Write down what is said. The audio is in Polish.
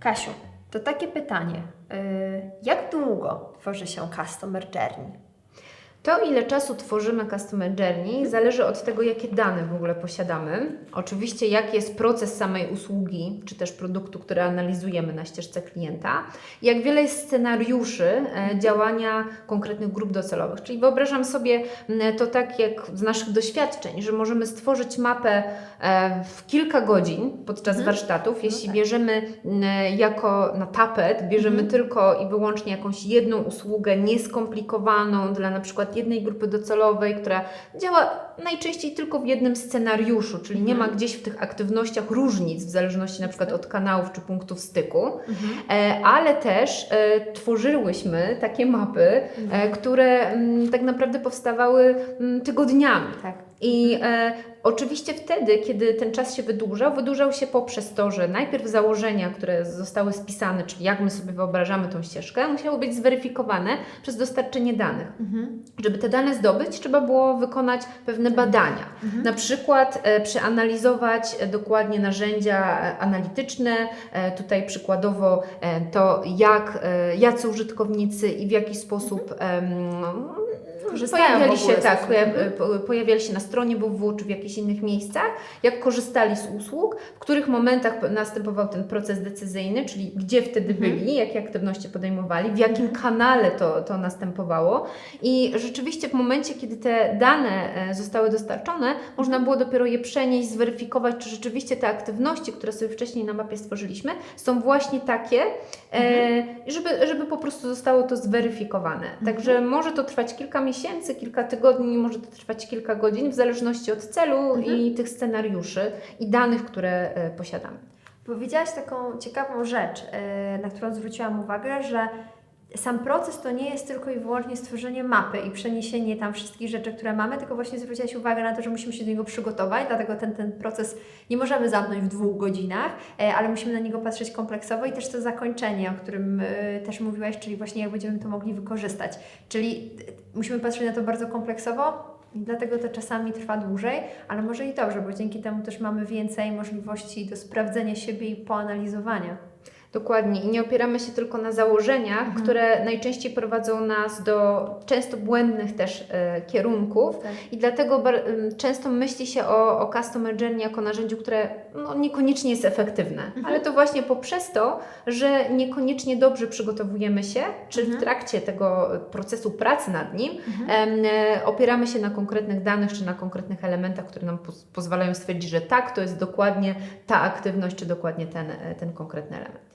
Kasiu, to takie pytanie. Yy, jak długo tworzy się Customer Journey? To, ile czasu tworzymy Customer Journey, zależy od tego, jakie dane w ogóle posiadamy. Oczywiście, jaki jest proces samej usługi, czy też produktu, który analizujemy na ścieżce klienta, jak wiele jest scenariuszy e, działania konkretnych grup docelowych. Czyli wyobrażam sobie to tak, jak z naszych doświadczeń, że możemy stworzyć mapę e, w kilka godzin podczas Mhm. warsztatów, jeśli tak. bierzemy jako na tapet, bierzemy Mhm. tylko i wyłącznie jakąś jedną usługę nieskomplikowaną dla na przykład jednej grupy docelowej, która działa najczęściej tylko w jednym scenariuszu, czyli nie ma Mhm. gdzieś w tych aktywnościach różnic w zależności na przykład od kanałów czy punktów styku, Mhm. e, ale też e, tworzyłyśmy takie mapy, e, które mm, tak naprawdę powstawały mm, tygodniami. Tak. I e, oczywiście wtedy, kiedy ten czas się wydłużał, wydłużał się poprzez to, że najpierw założenia, które zostały spisane, czyli jak my sobie wyobrażamy tą ścieżkę, musiały być zweryfikowane przez dostarczenie danych. Mhm. Żeby te dane zdobyć, trzeba było wykonać pewne badania. Mhm. Na przykład e, przeanalizować e, dokładnie narzędzia e, analityczne, e, tutaj przykładowo e, to, jak, e, jacy użytkownicy i w jaki sposób em, Korzystają pojawiali się, tak, pojawiali się na stronie www czy w jakichś innych miejscach, jak korzystali z usług, w których momentach następował ten proces decyzyjny, czyli gdzie wtedy Mhm. byli, jakie aktywności podejmowali, w jakim kanale to, to następowało. I rzeczywiście w momencie, kiedy te dane e, zostały dostarczone, można było dopiero je przenieść, zweryfikować, czy rzeczywiście te aktywności, które sobie wcześniej na mapie stworzyliśmy, są właśnie takie, e, żeby, żeby po prostu zostało to zweryfikowane. Także może to trwać kilka miesięcy, kilka tygodni, może to trwać kilka godzin, w zależności od celu i tych scenariuszy i danych, które e, posiadamy. Powiedziałaś taką ciekawą rzecz, yy, na którą zwróciłam uwagę, że sam proces to nie jest tylko i wyłącznie stworzenie mapy i przeniesienie tam wszystkich rzeczy, które mamy, tylko właśnie zwróciłaś uwagę na to, że musimy się do niego przygotować, dlatego ten, ten proces nie możemy zamknąć w dwóch godzinach, e, ale musimy na niego patrzeć kompleksowo i też to zakończenie, o którym e, też mówiłaś, czyli właśnie jak będziemy to mogli wykorzystać. Czyli e, musimy patrzeć na to bardzo kompleksowo, dlatego to czasami trwa dłużej, ale może i dobrze, bo dzięki temu też mamy więcej możliwości do sprawdzenia siebie i poanalizowania. Dokładnie. I nie opieramy się tylko na założeniach, Mhm. które najczęściej prowadzą nas do często błędnych też e, kierunków. Tak. I dlatego bar- często myśli się o, o Customer Journey jako narzędziu, które no, niekoniecznie jest efektywne. Mhm. Ale to właśnie poprzez to, że niekoniecznie dobrze przygotowujemy się, czy Mhm. w trakcie tego procesu pracy nad nim em, e, opieramy się na konkretnych danych, czy na konkretnych elementach, które nam poz- pozwalają stwierdzić, że tak, to jest dokładnie ta aktywność, czy dokładnie ten, e, ten konkretny element.